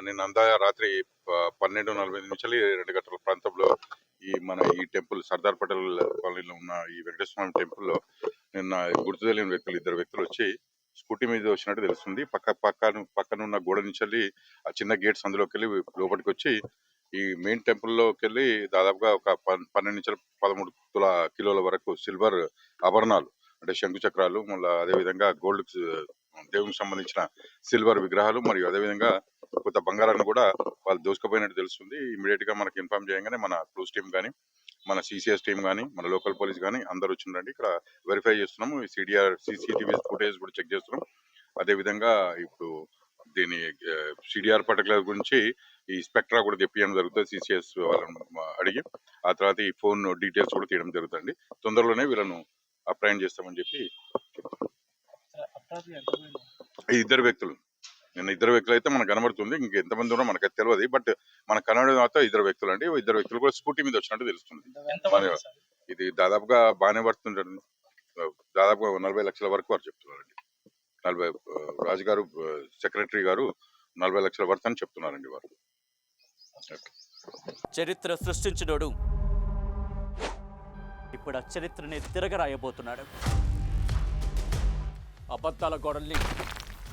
నేను అందా రాత్రి ప- పన్నెండు నలభై నిమిషాలు రెండు గంటల ప్రాంతంలో ఈ మన ఈ టెంపుల్ సర్దార్ పటేల్ కాలనీలో ఉన్న ఈ వెంకటేశ్వర స్వామి టెంపుల్లో నిన్న గుర్తు తెలియని వ్యక్తులు ఇద్దరు వ్యక్తులు వచ్చి స్కూటీ మీద వచ్చినట్టు తెలుస్తుంది. పక్క పక్కన పక్కన ఉన్న గోడ నుంచి వెళ్ళి ఆ చిన్న గేట్స్ అందులోకి వెళ్ళి లోపలికి వచ్చి ఈ మెయిన్ టెంపుల్లోకి వెళ్ళి దాదాపుగా ఒక పన్- పన్నెండు నుంచి పదమూడు తుల కిలోల వరకు సిల్వర్ ఆభరణాలు అంటే శంకు చక్రాలు మళ్ళీ అదేవిధంగా గోల్డ్ దేవునికి సంబంధించిన సిల్వర్ విగ్రహాలు మరియు అదేవిధంగా కొంత బంగారాన్ని కూడా వాళ్ళు దోసుకుపోయినట్టు తెలుస్తుంది. ఇమీడియట్గా మనకి ఇన్ఫార్మ్ చేయగానే మన క్లూస్ టీమ్ కానీ మన సిసిఎస్ టీం కానీ మన లోకల్ పోలీస్ కానీ అందరు వచ్చిండండి ఇక్కడ వెరిఫై చేస్తున్నాము. ఈ సిడిఆర్ సీసీటీవీ ఫుటేజ్ కూడా చెక్ చేస్తున్నాం. అదేవిధంగా ఇప్పుడు దీని సిడిఆర్ పర్టికులర్ గురించి ఈ స్పెక్ట్రా కూడా తెప్పియడం జరుగుతుంది. సిసిఎస్ వాళ్ళని అడిగి ఆ తర్వాత ఈ ఫోన్ డీటెయిల్స్ కూడా తీయడం జరుగుతుంది. తొందరలోనే వీళ్ళను అప్లైన్ చేస్తామని చెప్పి ఇద్దరు వ్యక్తులు. నిన్న ఇద్దరు వ్యక్తులు అయితే మనకు కనబడుతుంది. ఇంక ఎంతమంది ఉన్నారో మనకు తెలియదు బట్ మన కనబడే మాత్రం ఇద్దరు వ్యక్తులు అండి ఇద్దరు వ్యక్తులు కూడా స్కూటీ మీద వచ్చినట్టు తెలుస్తుంది. ఇది దాదాపుగా బాగానే పడుతుంటారు. దాదాపుగా నలభై లక్షల వరకు వారు చెప్తున్నారండి. నలభై రాజు గారు సెక్రటరీ గారు నలభై లక్షల వరకు అని చెప్తున్నారండి వారు. చరిత్ర సృష్టించినోడు ఇప్పుడు ఆ చరిత్రని తిరగరాయబోతున్నాడు. అబద్ధాల గోడల్ని